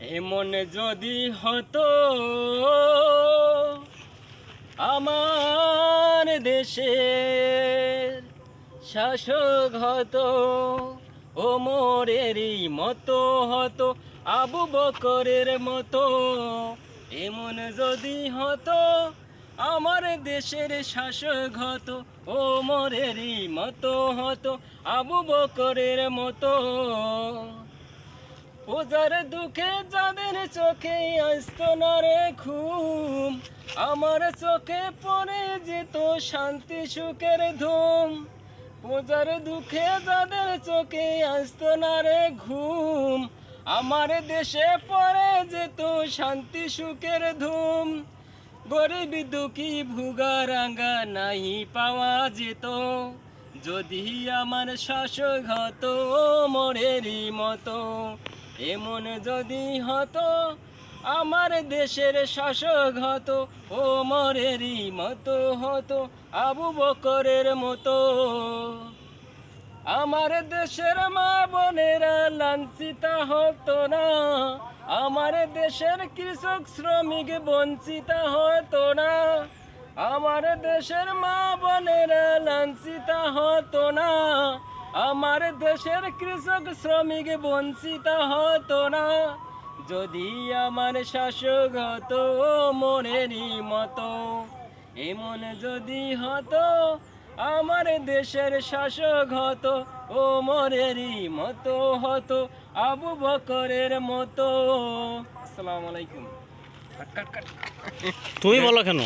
এমন যদি হতো আমার দেশের শাসক হতো ওমরেরই মতো হতো, আবু বকরের মতো। এমন যদি হতো আমার দেশের শাসক হতো ওমরেরই মতো হতো, আবু বকরের মতো। পূজার দুঃখে যাদের চোখে আসতো না রে ঘুম, আমার চোখে পড়ে যেত শান্তি সুখের ধুম। পূজার দুঃখে যাদের চোখে আসতো না রে ঘুম, আমার দেশে পড়ে যেত শান্তি সুখের ধুম। গরিব দুঃখী ভুগা রাঙ্গা নাহি পাওয়া যেত, যদি আমার শাসক হতো মরেরই মতো। এমন যদি হতো, আমার দেশের শাসক হতো, ও মরেরই মতো হতো, আবু বকরের মতো। আমার দেশের মা বোনেরা লাঞ্ছিত হতো না, আমার দেশের কৃষক শ্রমিক বঞ্চিত হতো না, আমার দেশের মা বোনেরা লাঞ্ছিত হতো না আমার দেশের কৃষক শ্রমিক বঞ্চিত হতো না। যদি আমার শাসক হতো, মনেরই মতো। এমন যদি হতো, আমার দেশের শাসক হতো ও মরেরই মতো হতো আবু বকরের মতো। আসসালামু আলাইকুম। তুমি বলো কেন?